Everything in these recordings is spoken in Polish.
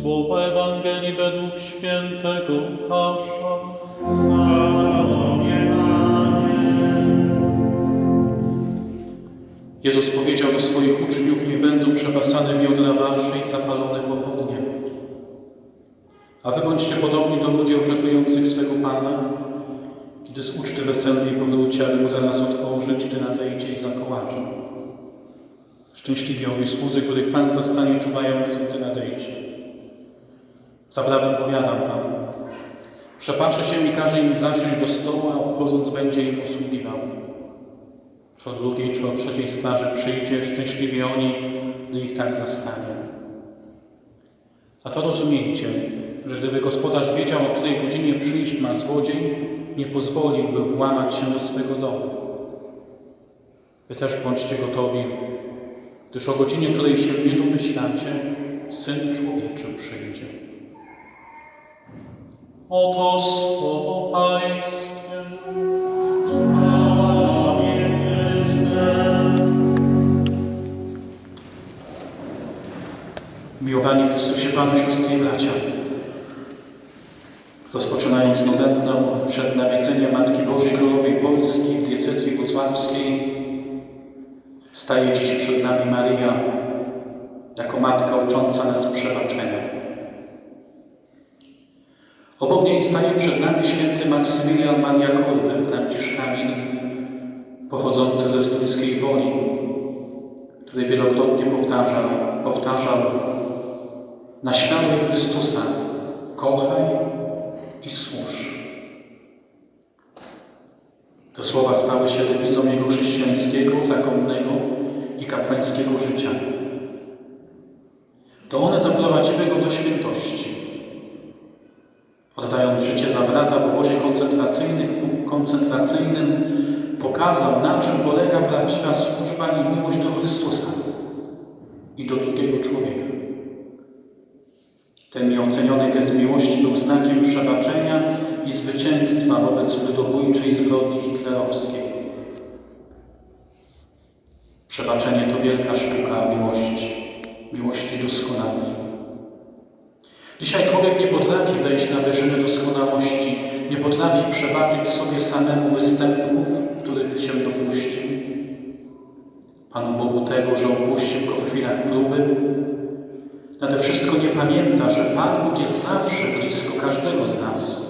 Słowa Ewangelii według świętego Łukasza. Jezus powiedział do swoich uczniów, nie będą przepasane miodna wasze i zapalone pochodnie. A wy bądźcie podobni do ludzi oczekujących swego Pana, kiedy z uczty weselnej powróci, aby mu zaraz otworzyć, gdy nadejdzie i zakołacze. Szczęśliwi owi słudzy, których Pan zastanie czuwający, gdy nadejdzie. Zaprawdę powiadam Wam, przepatrzę się i każe im zasiąść do stołu, a uchodząc będzie im usługiwał. Czy o drugiej, czy o trzeciej straży przyjdzie, szczęśliwi oni, gdy ich tak zastanie. A to rozumiejcie, że gdyby gospodarz wiedział, o której godzinie przyjść ma złodziej, nie pozwoliłby włamać się do swego domu. Wy też bądźcie gotowi, gdyż o godzinie, której się nie domyślacie, Syn Człowieczy przyjdzie. Oto słowo Pańskie. Miłowani Chrystusie Panu, siostry i bracia. Rozpoczynając nowennę przed nawiedzeniem Matki Bożej Królowej Polski w diecezji włocławskiej, staje dziś przed nami Maryja jako Matka ucząca nas przebaczenia. Obok niej staje przed nami święty Maksymilian Maria Kolbe, franciszkanin, pochodzący ze stuńskiej woli, który wielokrotnie powtarzał, powtarzał naśladuj Chrystusa, kochaj i służ. Te słowa stały się dewizą jego chrześcijańskiego, zakonnego i kapłańskiego życia. To one zaprowadziły go do świętości. Oddając życie za brata w obozie koncentracyjnym, pokazał, na czym polega prawdziwa służba i miłość do Chrystusa i do drugiego człowieka. Ten nieoceniony gest miłości był znakiem przebaczenia i zwycięstwa wobec ludobójczej zbrodni hitlerowskiej. Przebaczenie to wielka sztuka miłości, miłości doskonałej. Dzisiaj człowiek nie potrafi wejść na wyżyny doskonałości, nie potrafi przebaczyć sobie samemu występków, których się dopuścił. Panu Bogu tego, że opuścił go w chwilach próby, Nade wszystko nie pamięta, że Pan Bóg jest zawsze blisko każdego z nas.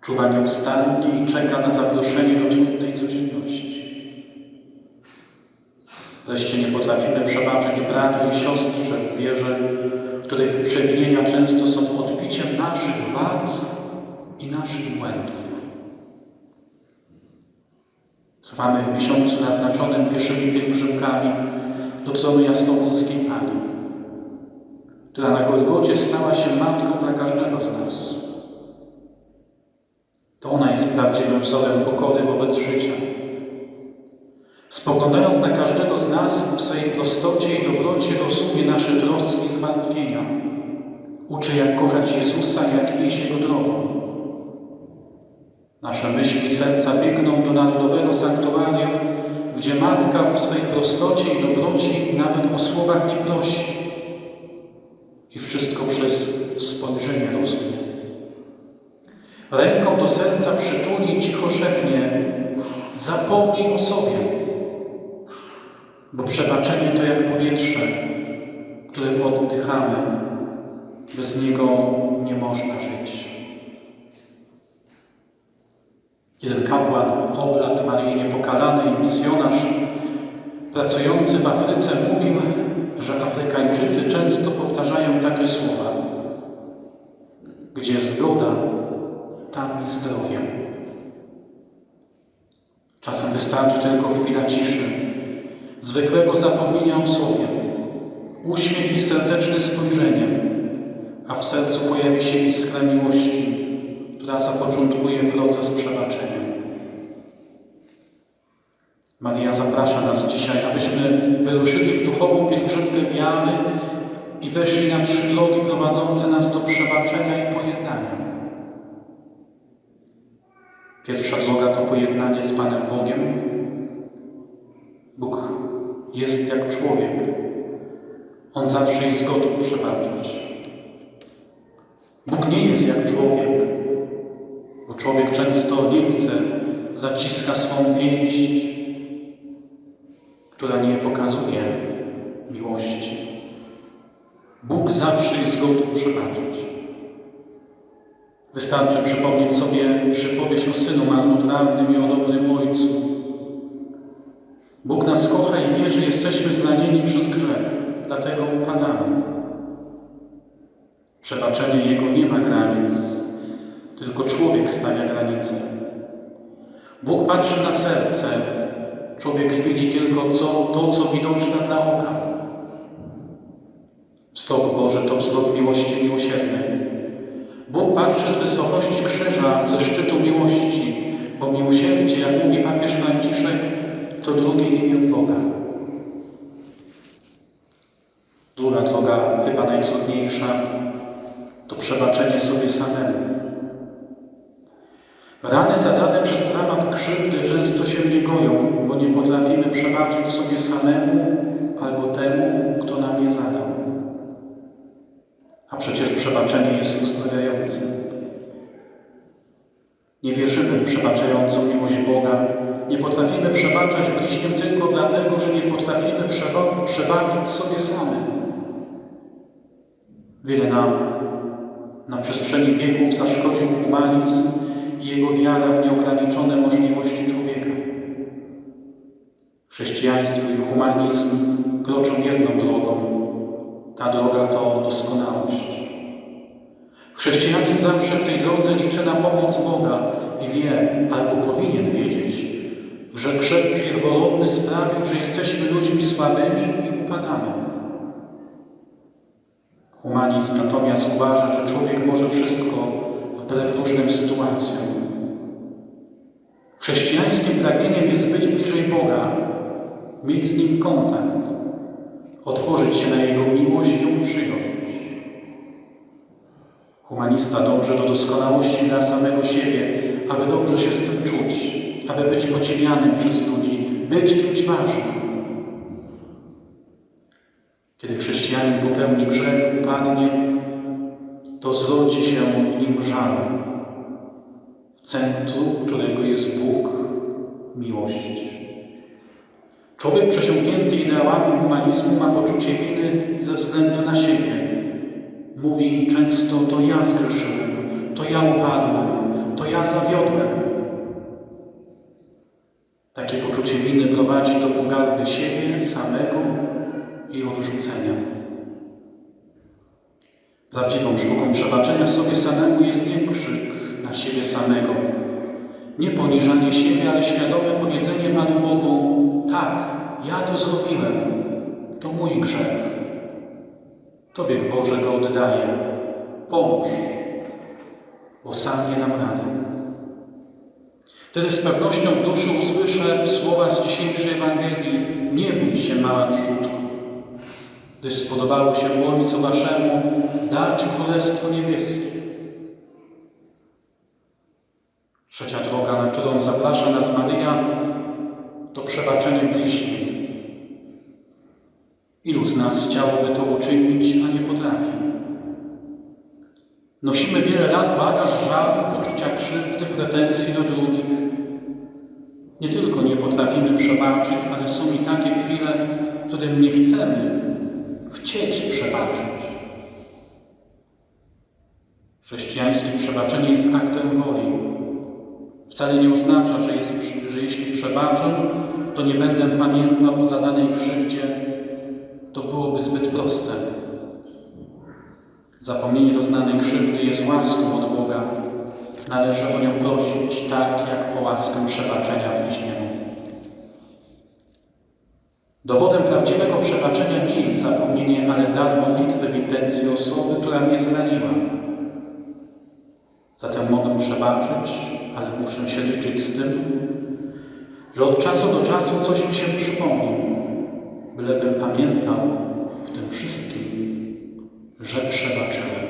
Czuwa nieustannie i czeka na zaproszenie do trudnej codzienności. Wreszcie nie potrafimy przebaczyć bratu i siostrze w wierze, których przewinienia często są odbiciem naszych wad i naszych błędów. Trwamy w miesiącu naznaczonym pieszymi pielgrzymkami do tronu jasnogórskiej Pani która na Golgocie stała się matką dla każdego z nas. To ona jest prawdziwym wzorem pokory wobec życia. Spoglądając na każdego z nas w swojej prostocie i dobrocie rozumie nasze troski i zmartwienia. Uczy, jak kochać Jezusa, jak iść Jego drogą. Nasze myśli i serca biegną do narodowego sanktuarium, gdzie Matka w swej prostocie i dobroci nawet o słowach nie prosi i wszystko przez spojrzenie rozumie. Ręką do serca przytuli, cicho szepnie, zapomnij o sobie, bo przebaczenie to jak powietrze, którym oddychamy. Bez niego nie można żyć. Jeden kapłan, oblat Marii Niepokalanej, misjonarz pracujący w Afryce mówił, że Afrykańczycy często powtarzają takie słowa: Gdzie zgoda, tam i zdrowie. Czasem wystarczy tylko chwila ciszy, zwykłego zapomnienia o sobie, uśmiech i serdeczne spojrzenie, a w sercu pojawi się iskra miłości, która zapoczątkuje proces przebaczenia. Maria zaprasza nas dzisiaj, abyśmy wyruszyli w duchową pielgrzymkę wiary i weszli na trzy drogi prowadzące nas do przebaczenia i pojednania. Pierwsza droga to pojednanie z Panem Bogiem. Bóg jest jak człowiek. On zawsze jest gotów przebaczyć. Bóg nie jest jak człowiek, bo człowiek często nie chce, zaciska swą pięść, która nie pokazuje miłości. Bóg zawsze jest gotów przebaczyć. Wystarczy przypomnieć sobie przypowieść o synu marnotrawnym i o dobrym ojcu. Bóg nas kocha i wie, że jesteśmy zranieni przez grzech, dlatego upadamy. Przebaczenie Jego nie ma granic, tylko człowiek stawia granice. Bóg patrzy na serce, człowiek widzi tylko co, to, co widoczne dla oka. Wzrok Boży to wzrok miłości miłosiernej. Bóg patrzy z wysokości krzyża, ze szczytu miłości, bo miłosierdzie, jak mówi papież Franciszek, to drugie imię Boga. Druga droga, chyba najtrudniejsza, to przebaczenie sobie samemu. Rany zadane przez dramat krzywdy często się nie goją, bo nie potrafimy przebaczyć sobie samemu albo temu, kto nam je zadał. A przecież przebaczenie jest uzdrawiające. Nie wierzymy w przebaczającą miłość Boga. Nie potrafimy przebaczać bliźnim tylko dlatego, że nie potrafimy przeba przebaczyć sobie samym. Wiele nam na przestrzeni wieków zaszkodził humanizm i jego wiara w nieograniczone możliwości człowieka. Chrześcijaństwo i humanizm kroczą jedną drogą. Ta droga to doskonałość. Chrześcijanin zawsze w tej drodze liczy na pomoc Boga i wie, albo powinien wiedzieć, że grzech pierworodny sprawił, że jesteśmy ludźmi słabymi i upadamy. Humanizm natomiast uważa, że człowiek może wszystko wbrew różnym sytuacjom. Chrześcijańskim pragnieniem jest być bliżej Boga, mieć z Nim kontakt, otworzyć się na Jego miłość i ją przyjąć. Humanista dąży do doskonałości dla samego siebie, aby dobrze się z tym czuć, aby być podziwianym przez ludzi, być kimś ważnym. Kiedy chrześcijanin popełni grzech, upadnie, to zrodzi się w nim żal, w centrum którego jest Bóg, miłość. Człowiek przesiąknięty ideałami humanizmu ma poczucie winy ze względu na siebie. Mówi często: To ja zgrzeszyłem, to ja upadłem, to ja zawiodłem. Takie poczucie winy prowadzi do pogardy siebie samego i odrzucenia. Prawdziwą sztuką przebaczenia sobie samemu jest nie krzyk na siebie samego, nie poniżanie siebie, ale świadome powiedzenie Panu Bogu: Tak, ja to zrobiłem, to mój grzech. Tobie Boże go oddaję. Pomóż, bo sam nie dam rady. Wtedy z pewnością duszy usłyszę słowa z dzisiejszej Ewangelii: Nie bój się, mała trzutko, gdyż spodobało się Ojcu Waszemu dać Królestwo Niebieskie. Trzecia droga, na którą zaprasza nas Maryja, to przebaczenie bliźnim. Ilu z nas chciałoby to uczynić, a nie potrafi? Nosimy wiele lat bagaż żalu, poczucia krzywdy, pretensji do drugich. Nie tylko nie potrafimy przebaczyć, ale są i takie chwile, w których nie chcemy chcieć przebaczyć. Chrześcijańskie przebaczenie jest aktem woli. Wcale nie oznacza, że, jest, że jeśli przebaczę, to nie będę pamiętał o zadanej krzywdzie. To byłoby zbyt proste. Zapomnienie doznanej krzywdy jest łaską od Boga. Należy o nią prosić, tak jak o łaskę przebaczenia bliźniemu. Dowodem prawdziwego przebaczenia nie jest zapomnienie, ale dar modlitwy w intencji osoby, która mnie zraniła. Zatem mogę przebaczyć, ale muszę się liczyć z tym, że od czasu do czasu coś mi się przypomni, bylebym pamiętał w tym wszystkim, że przebaczyłem.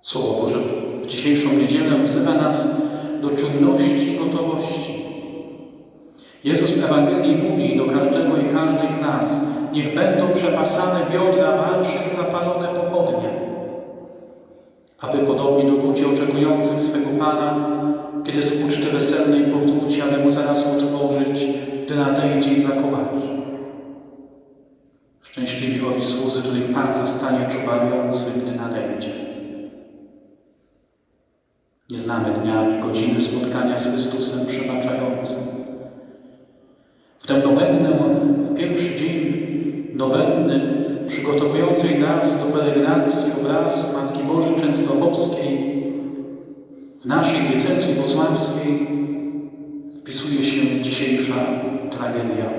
Słowo Boże w dzisiejszą niedzielę wzywa nas do czujności i gotowości. Jezus w Ewangelii mówi do każdego i każdej z nas: Niech będą przepasane biodra waszych zapalone pochodnie. A wy podobni do ludzi oczekujących swego Pana, kiedy z uczty weselnej powróci, ale mu zaraz otworzyć, gdy nadejdzie i zakołać. Szczęśliwi owi słudzy, których Pan zastanie czuwający, gdy nadejdzie. Nie znamy dnia ani godziny spotkania z Chrystusem przebaczającym. W tę nowennę, w pierwszy dzień nowenny, przygotowującej nas do peregrinacji obrazu Matki Bożej Częstochowskiej, w naszej diecezji włocławskiej wpisuje się dzisiejsza tragedia,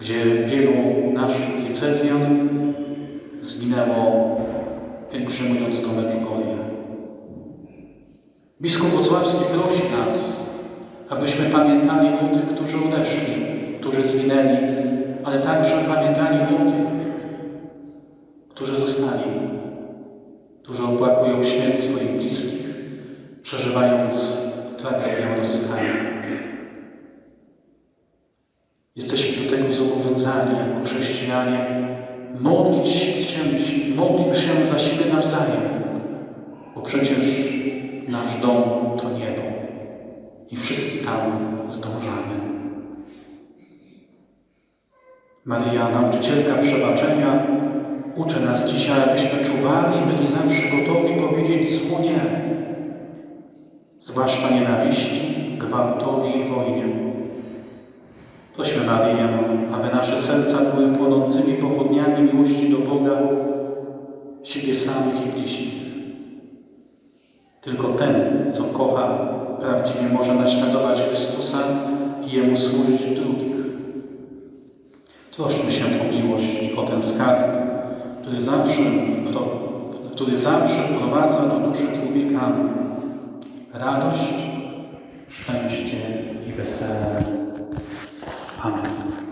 gdzie wielu naszych diecezjan zginęło pielgrzymując do Medjugorje. Biskup Włocławski prosi nas, abyśmy pamiętali o tych, którzy odeszli, którzy zginęli, ale także pamiętali o tych, którzy zostali, którzy opłakują śmierć swoich bliskich, przeżywając tragedię rozstania. Jesteśmy do tego zobowiązani jako chrześcijanie modlić się, modlić się za siebie nawzajem, bo przecież nasz dom i wszyscy tam zdążamy. Maryja, nauczycielka przebaczenia, uczy nas dzisiaj, abyśmy czuwali, byli zawsze gotowi powiedzieć złu nie, zwłaszcza nienawiści, gwałtowi i wojnie. Prośmy Maryję, aby nasze serca były płonącymi pochodniami miłości do Boga, siebie samych i bliźnich. Tylko ten, co kocha, prawdziwie może naśladować Chrystusa i Jemu służyć drugich. Troszczmy się o miłość, o ten skarb, który zawsze, który zawsze wprowadza do duszy człowieka radość, szczęście i wesele. Amen.